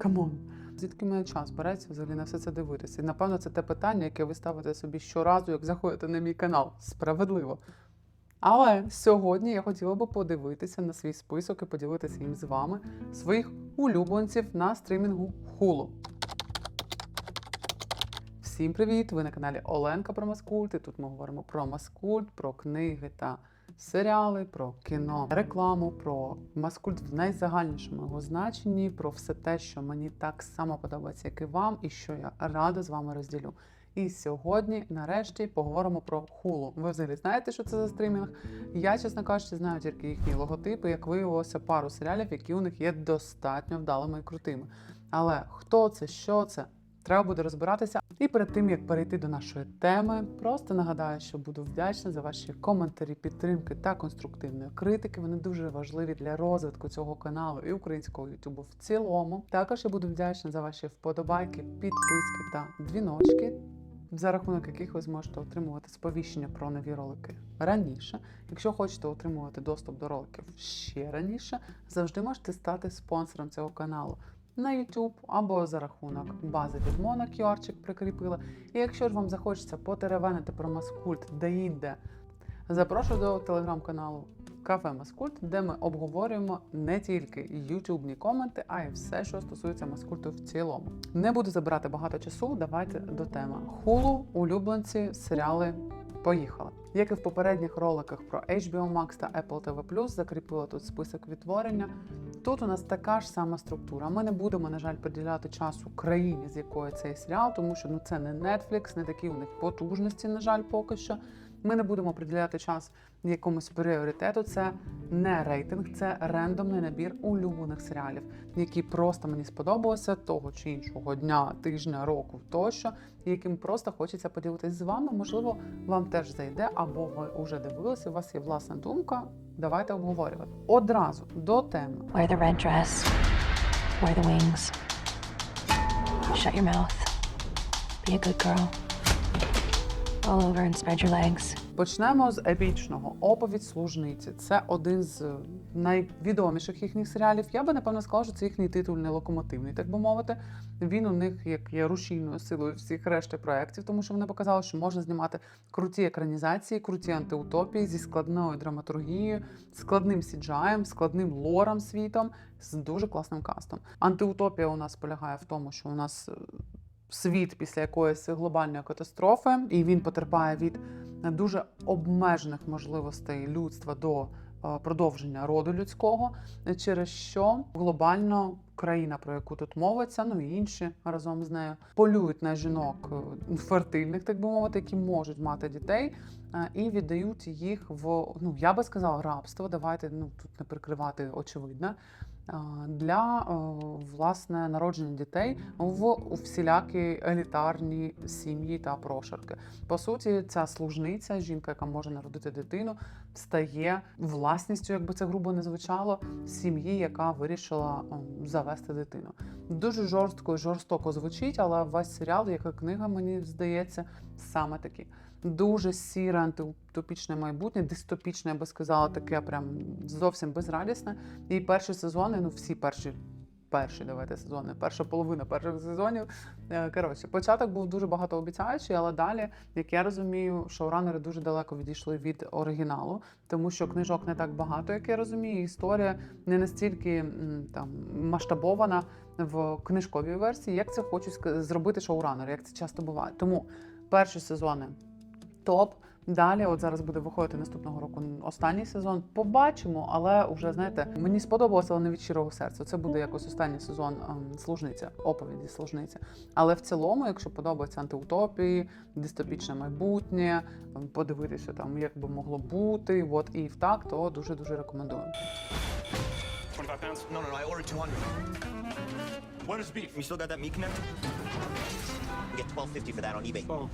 Камон. Звідки мене час береться взагалі на все це дивитися? І напевно це те питання, яке ви ставите собі щоразу, як заходите на мій канал. Справедливо. Але сьогодні я хотіла би подивитися на свій список і поділитися їм з вами своїх улюбленців на стрімінгу Hulu. Всім привіт! Ви на каналі Оленка про Маскульт. І тут ми говоримо про Маскульт, про книги та серіали, про кіно, рекламу, про Маскульт в найзагальнішому його значенні, про все те, що мені так само подобається, як і вам, і що я рада з вами розділю. І сьогодні, нарешті, поговоримо про Hulu. Ви взагалі знаєте, що це за стрімінг? Я, чесно кажучи, знаю тільки їхні логотипи, як виявилося, пару серіалів, які у них є достатньо вдалими і крутими. Але хто це, що це? Треба буде розбиратися. І перед тим як перейти до нашої теми, просто нагадаю, що буду вдячна за ваші коментарі, підтримки та конструктивної критики. Вони дуже важливі для розвитку цього каналу і українського ютубу в цілому. Також я буду вдячна за ваші вподобайки, підписки та дзвіночки. За рахунок яких ви зможете отримувати сповіщення про нові ролики раніше. Якщо хочете отримувати доступ до роликів ще раніше, завжди можете стати спонсором цього каналу на YouTube або за рахунок бази від Мона QR-чик прикріпила. І якщо ж вам захочеться потеревенити про Маскульт де-інде, запрошую до телеграм-каналу Кафе Маскульт, де ми обговорюємо не тільки ютубні коменти, а й все, що стосується Маскульту в цілому. Не буду забирати багато часу. Давайте до теми. Хулу, улюбленці, серіали. Поїхали. Як і в попередніх роликах про HBO Max та Apple TV+, закріпила тут список відтворення. Тут у нас така ж сама структура. Ми не будемо, на жаль, приділяти часу країні, з якої цей серіал, тому що ну це не Netflix, не такі у них потужності, на жаль, поки що. Ми не будемо приділяти час якомусь пріоритету. Це не рейтинг, це рандомний набір улюблених серіалів, які просто мені сподобалися того чи іншого дня, тижня, року тощо, яким просто хочеться поділитися з вами. Можливо, вам теж зайде, або ви вже дивилися. У вас є власна думка. Давайте обговорювати одразу до теми. Wear the red dress. Wear the wings. Shut your mouth. Be a good girl. Roll over and spread your legs. Почнемо з епічного оповідь служниці. Це один з е, найвідоміших їхніх серіалів. Я би напевно сказала, що це їхній титульний локомотивний, так би мовити. Він у них як є рушійною силою всіх решти проєктів, тому що вони показали, що можна знімати круті екранізації, круті антиутопії зі складною драматургією, складним сіджаєм, складним лором світом з дуже класним кастом. Антиутопія у нас полягає в тому, що у нас. Е, Світ після якоїсь глобальної катастрофи, і він потерпає від дуже обмежених можливостей людства до е, продовження роду людського, через що глобально країна, про яку тут мовиться, ну і інші разом з нею полюють на жінок е, фертильних, так би мовити, які можуть мати дітей, е, і віддають їх в ну я би сказала рабство. Давайте ну тут не прикривати очевидне. Е, Для е, власне народження дітей в всілякі елітарні сім'ї та прошарки. По суті, ця служниця, жінка, яка може народити дитину, стає власністю, якби це грубо не звучало, сім'ї, яка вирішила ем, завести дитину. Дуже жорстко і жорстоко звучить, але весь серіал, як і книга, мені здається, саме такі. Дуже сіре антиутопічне майбутнє, дистопічне, я би сказала, таке прям зовсім безрадісне. І перші сезони, ну всі перші. Перші давайте сезони, перша половина перших сезонів. Е, Коротше, початок був дуже багатообіцяючий, але далі, як я розумію, шоуранери дуже далеко відійшли від оригіналу, тому що книжок не так багато, як я розумію. Історія не настільки там масштабована в книжковій версії, як це хочуть зробити шоуранери, як це часто буває. Тому перші сезони топ. Далі, от зараз буде виходити наступного року останній сезон. Побачимо, але вже знаєте, мені сподобалося, але не від щирого серця. Це буде якось останній сезон ем, служниця, оповіді служниця. Але в цілому, якщо подобаються антиутопії, дистопічне майбутнє, ем, подивитися там, як би могло бути, от і в так, то дуже дуже рекомендую. 25 pounds? No, no, no, I ordered 200. Where's beef? You still got that meat connector? You get 12.50 for that on eBay.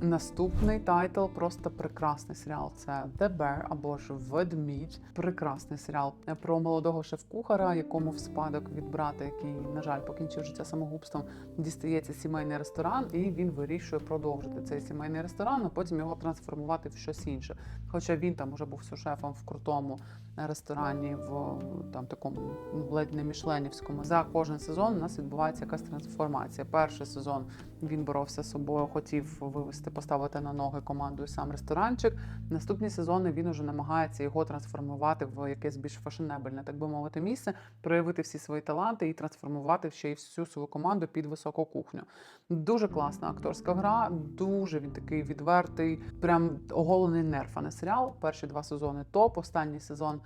Наступний тайтл просто прекрасний серіал. Це The Bear або ж Ведмідь. Прекрасний серіал про молодого шеф-кухара, якому в спадок від брата, який, на жаль, покінчив життя самогубством, дістається сімейний ресторан, і він вирішує продовжити цей сімейний ресторан, а потім його трансформувати в щось інше. Хоча він там уже був сушефом в крутому ресторані в там такому ну, ледь не мішленівському. За кожен сезон у нас відбувається якась трансформація. Перший сезон він боровся з собою, хотів вивести, поставити на ноги команду і сам ресторанчик. Наступні сезони він уже намагається його трансформувати в якесь більш фашенебельне, так би мовити, місце, проявити всі свої таланти і трансформувати ще й всю свою команду під високу кухню. Дуже класна акторська гра, дуже він такий відвертий, прям оголений нерв, а не серіал. Перші два сезони топ, останній сезон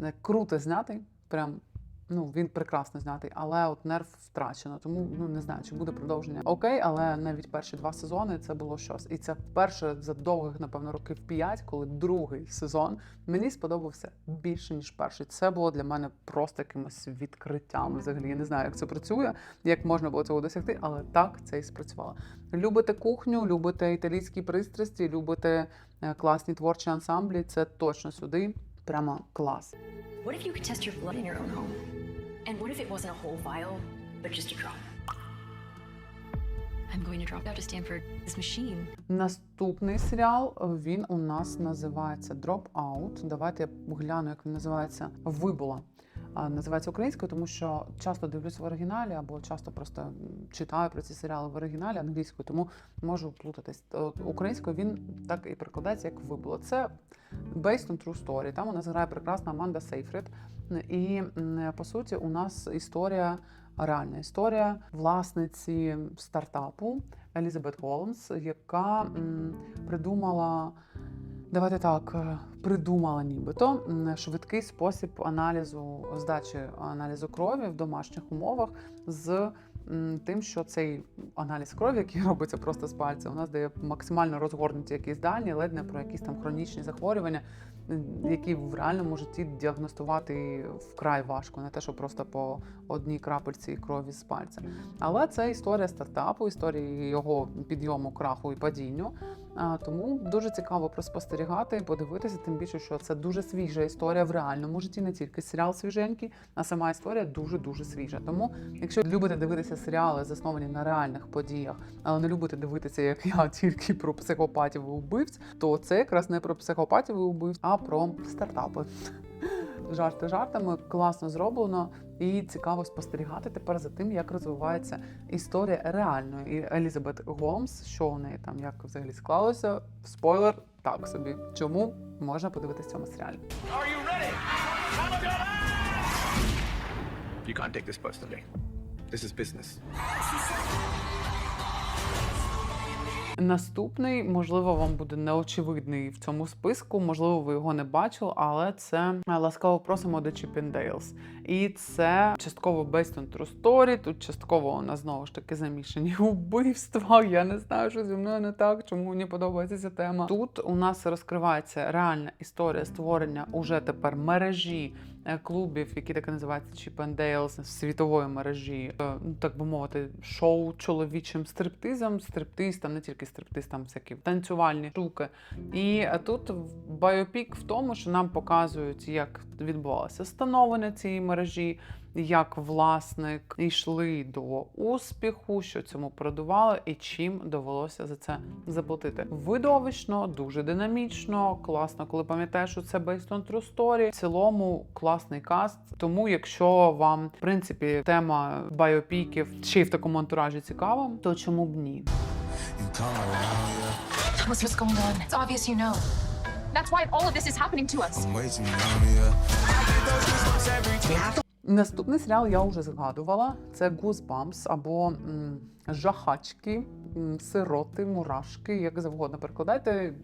е, круто знятий. Прям ну він прекрасно знятий, але от нерв втрачено. Тому ну не знаю, чи буде продовження. Окей, але навіть перші два сезони це було щось. І це вперше за довгих, напевно, років п'ять, коли другий сезон мені сподобався більше ніж перший. Це було для мене просто якимось відкриттям. Взагалі я не знаю, як це працює, як можна було цього досягти, але так це і спрацювало. Любите кухню, любите італійські пристрасті, любите е, класні творчі ансамблі. Це точно сюди. Прямо клас. What if you could test your blood in your own home? And what if it wasn't a whole vial, but just a drop? I'm going to drop out of Stanford. This machine. Наступний серіал е, він у нас називається Dropout. Давайте я гляну, як він називається Вибула. Називається українською, тому що часто дивлюсь в оригіналі або часто просто читаю про ці серіали в оригіналі англійською, тому можу плутатись. Українською він так і перекладається як вибуло. Це based on true story. Там у нас грає прекрасна Аманда Сейфрид. І по суті, у нас історія реальна історія власниці стартапу Елізабет Голмс, яка придумала. Давайте так, е, придумала нібито швидкий спосіб аналізу здачі аналізу крові в домашніх умовах з тим, що цей аналіз крові, який робиться просто з пальця, у нас дає максимально розгорнуті якісь дані, ледь не про якісь там хронічні захворювання, які в реальному житті діагностувати вкрай важко, не те, що просто по одній крапельці крові з пальця. Але це історія стартапу, історія його підйому, краху і падінню. Тому дуже цікаво проспостерігати, подивитися, тим більше, що це дуже свіжа історія в реальному житті, не тільки серіал свіженький, а сама історія дуже дуже свіжа. Тому, якщо любите дивитися серіали, засновані на реальних подіях, але не любите дивитися, як я тільки про психопатів і убивць, то це якраз не про психопатів і убивць, а про стартапи. Жарти жартами класно зроблено і цікаво спостерігати тепер за тим, як розвивається історія реальної І Елізабет Голмс, що у неї там як взагалі склалося. Спойлер, так собі. Чому можна подивитися в цьому серіалі? Are you ready? You can't take this personally. This is business. Наступний, можливо, вам буде неочевидний в цьому списку, можливо, ви його не бачили, але це е, ласкаво просимо до Chippendales. І це частково based on true story, Тут частково у нас знову ж таки замішані убивства. Я не знаю, що зі мною не так, чому мені подобається ця тема. Тут у нас розкривається реальна історія створення уже тепер мережі е, клубів, які так і називаються Chippendales, світової мережі, е, ну, так би мовити, шоу чоловічим стриптизом. Стриптиз, там не тільки стриптиз, там всякі танцювальні штуки. І е, тут байопік в тому, що нам показують, як відбувалося становлення цієї мережі, як власник йшли до успіху, що цьому продували, і чим довелося за це заплатити. Видовищно, дуже динамічно, класно, коли пам'ятаєш, що це based on true story. В цілому класний каст. Тому, якщо вам в принципі тема байопіків й в такому антуражі цікава, то чому б ні? Thomas, what's going on? It's obvious you know. That's why all of this is happening to us. Наступний серіал я вже згадувала. Це Goosebumps або м, жахачки, м, сироти, мурашки, як завгодно перекладайте.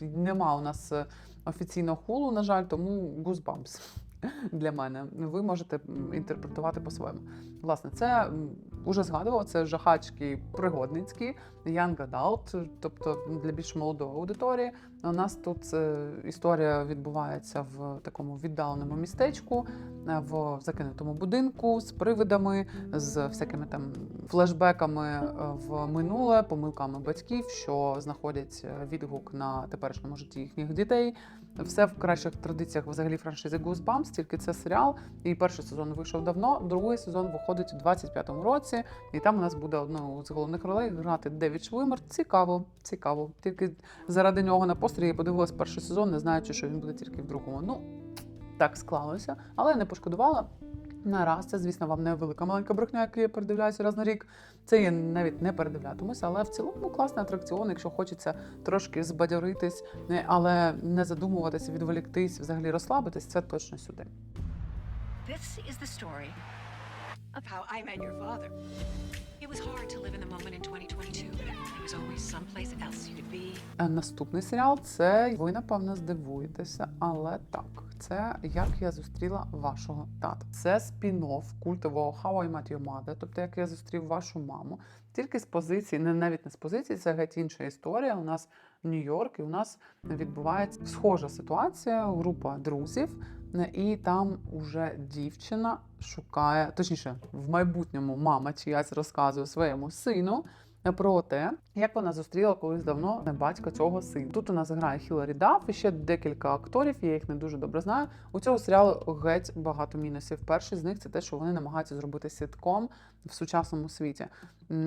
Нема у нас е, офіційного хулу, на жаль, тому Goosebumps для мене. Ви можете інтерпретувати по-своєму. Власне, це м, уже згадувала, це жахачки пригодницькі, young adult, тобто для більш молодої аудиторії. У нас тут е, історія відбувається в такому віддаленому містечку, е, в закинутому будинку з привидами, з всякими там флешбеками е, в минуле, помилками батьків, що знаходять відгук на теперішньому житті їхніх дітей. Все в кращих традиціях взагалі франшизи Goosebumps, тільки це серіал. І перший сезон вийшов давно, другий сезон виходить у 25-му році, і там у нас буде одну з головних ролей грати Девід Швимер. Цікаво, цікаво. Тільки заради нього на я подивилась перший сезон, не знаючи, що він буде тільки в другому. Ну, так склалося, але не пошкодувала. На раз, це, звісно, вам не велика маленька брехня, яку я передивляюся раз на рік. Це я навіть не передивлятимуся, але в цілому класний атракціон, якщо хочеться трошки збадьоритись, але не задумуватися, відволіктись, взагалі розслабитись, це точно сюди. This is the story of how I met your father. Was hard to live in the moment in 2022. There was always someplace else you could be. Е, Наступний серіал це ви напевно здивуєтеся, але так. Це як я зустріла вашого тата. Це спін-офф культового How I Met Your Mother, тобто як я зустрів вашу маму. Тільки з позиції, не навіть не з позиції, це геть інша історія. У нас Нью-Йорк, і у нас відбувається схожа ситуація. Група друзів, і там уже дівчина шукає, точніше, в майбутньому мама чиясь розказує своєму сину про те, як вона зустріла колись давно батька цього сина. Тут у нас грає Хіларі Дафф і ще декілька акторів. Я їх не дуже добре знаю. У цього серіалу геть багато мінусів. Перший з них це те, що вони намагаються зробити сітком в сучасному світі.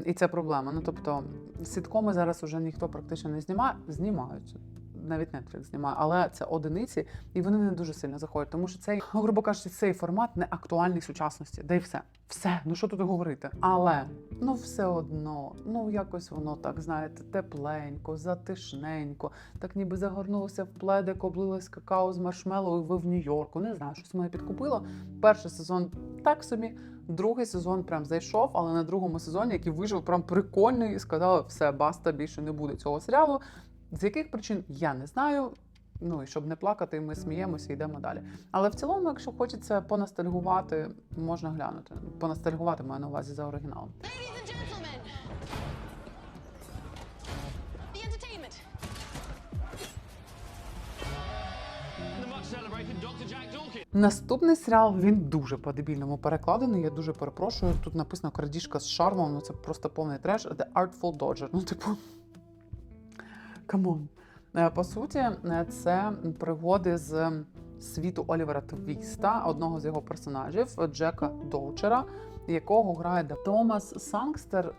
І це проблема. Ну тобто, сіткоми зараз уже ніхто практично не знімає, знімають. Навіть Netflix знімає, але це одиниці, і вони не дуже сильно заходять, тому що цей, грубо кажучи, цей формат не актуальний сучасності. Да і все. Все, ну що тут говорити? Але ну все одно, ну якось воно так, знаєте, тепленько, затишненько, так ніби загорнулося в пледик, облилось какао з маршмеллоу, і ви в Нью-Йорку. Не знаю, щось мене підкупило. Перший сезон так собі. Другий сезон прям зайшов, але на другому сезоні, який вийшов прям прикольний, і сказали, все, баста, більше не буде цього серіалу. З яких причин я не знаю. Ну і щоб не плакати, ми сміємося і йдемо далі. Але в цілому, якщо хочеться поностальгувати, можна глянути. Поностальгувати маю на увазі за оригіналом. Наступний серіал він дуже по-дебільному перекладений. Я дуже перепрошую. Тут написано крадіжка з шармом. Ну це просто повний треш. The Artful Dodger. Ну, типу, камон. Е, По суті, е, це пригоди з світу Олівера Твіста, одного з його персонажів, Джека Доучера, якого грає Томас Санкстер.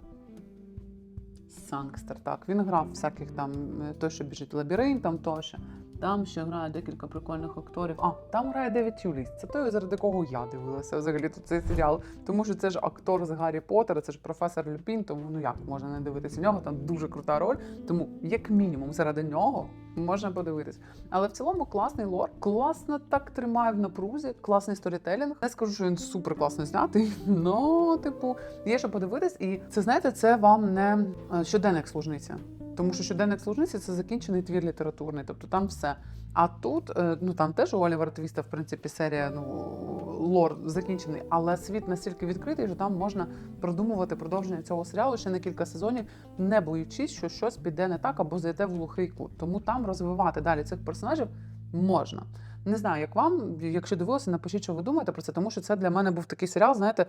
Санкстер, так. Він грав всяких там е, той, що біжить лабіринтом, тощо. Там ще грає декілька прикольних акторів. А, там грає Девід Тюліс. Це той, заради кого я дивилася взагалі тут цей серіал. Тому що це ж актор з Гаррі Поттера, це ж професор Люпін, тому ну як можна не дивитися нього, там дуже крута роль. Тому, як мінімум, заради нього можна подивитись. Але в цілому класний лор, класно так тримає в напрузі, класний сторітелінг. Не скажу, що він супер класно знятий, але, типу, є що подивитись, і це знаєте, це вам не е, щоденник служниця. Тому що щоденник служниці це закінчений твір літературний, тобто там все. А тут, е, ну там теж у Олівера Твіста, в принципі, серія ну лор закінчений, але світ настільки відкритий, що там можна продумувати продовження цього серіалу ще на кілька сезонів, не боючись, що щось піде не так або зайде в глухий кут. Тому там розвивати далі цих персонажів можна. Не знаю, як вам, якщо дивилися, напишіть, що ви думаєте про це, тому що це для мене був такий серіал, знаєте,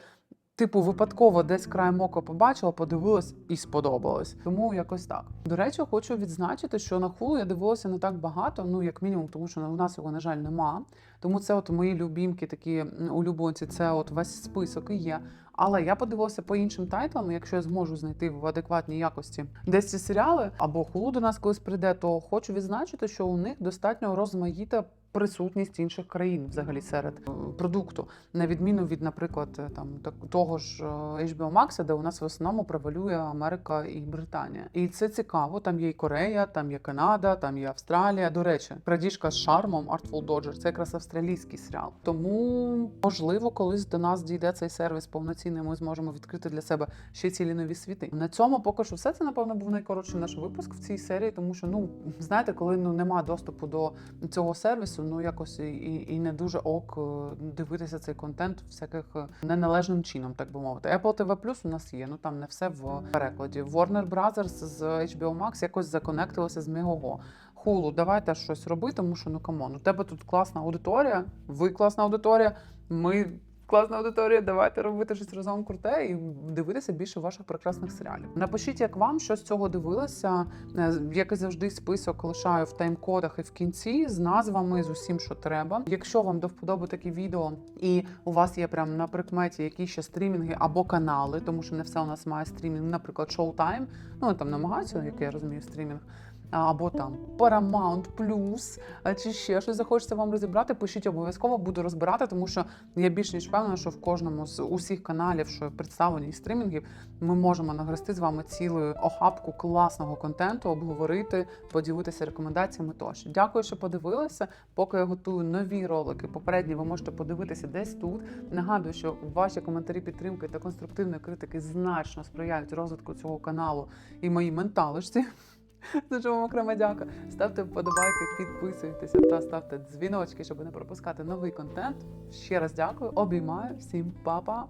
типу, випадково десь краєм ока побачила, подивилась і сподобалось. Тому якось так. До речі, хочу відзначити, що на хулу я дивилася не так багато, ну як мінімум, тому що у нас його, на жаль, нема. Тому це от мої любімки, такі улюбленці, це от весь список і є. Але я подивилася по іншим тайтлам. Якщо я зможу знайти в адекватній якості десь ці серіали або хулу до нас колись прийде, то хочу відзначити, що у них достатньо розмаїта присутність інших країн взагалі серед продукту, на відміну від, наприклад, е, там того ж е, HBO Max, де у нас в основному превалює Америка і Британія. І це цікаво. Там є і Корея, там є Канада, там є Австралія. До речі, крадіжка з шармом Artful Dodger – це якраз австралійський серіал. Тому можливо, колись до нас дійде цей сервіс повноцінний. Ми зможемо відкрити для себе ще цілі нові світи. На цьому поки що все це напевно був найкоротший наш випуск в цій серії, тому що ну знаєте, коли ну нема доступу до цього сервісу, ну якось і, і, не дуже ок е, дивитися цей контент всяких е, неналежним чином, так би мовити. Apple TV Plus у нас є, ну там не все в перекладі. Warner Brothers з HBO Max якось законектилося з Мігого. Хулу, давайте щось робити, тому що ну камон, у тебе тут класна аудиторія, ви класна аудиторія, ми. Класна аудиторія, давайте робити щось разом круте і дивитися більше ваших прекрасних серіалів. Напишіть, як вам що з цього дивилося. Е, Як і завжди, список лишаю в тайм-кодах і в кінці з назвами, з усім, що треба. Якщо вам до вподоби такі відео, і у вас є прям на прикметі які ще стрімінги або канали, тому що не все у нас має стрімінг, наприклад, Showtime, ну там намагаються, як я розумію, стрімінг. Або там Paramount Plus, чи ще щось захочеться вам розібрати, пишіть обов'язково, буду розбирати, тому що я більш ніж впевнена, що в кожному з усіх каналів, що представлені стрімінгів, ми можемо нагрести з вами цілу охапку класного контенту, обговорити, поділитися рекомендаціями тощо. Дякую, що подивилися. Поки я готую нові ролики, попередні ви можете подивитися десь тут. Нагадую, що ваші коментарі підтримки та конструктивної критики значно сприяють розвитку цього каналу і моїй менталочці. Що вам окрема дяка. Ставте вподобайки, підписуйтеся та ставте дзвіночки, щоб не пропускати новий контент. Ще раз дякую, обіймаю всім па-па!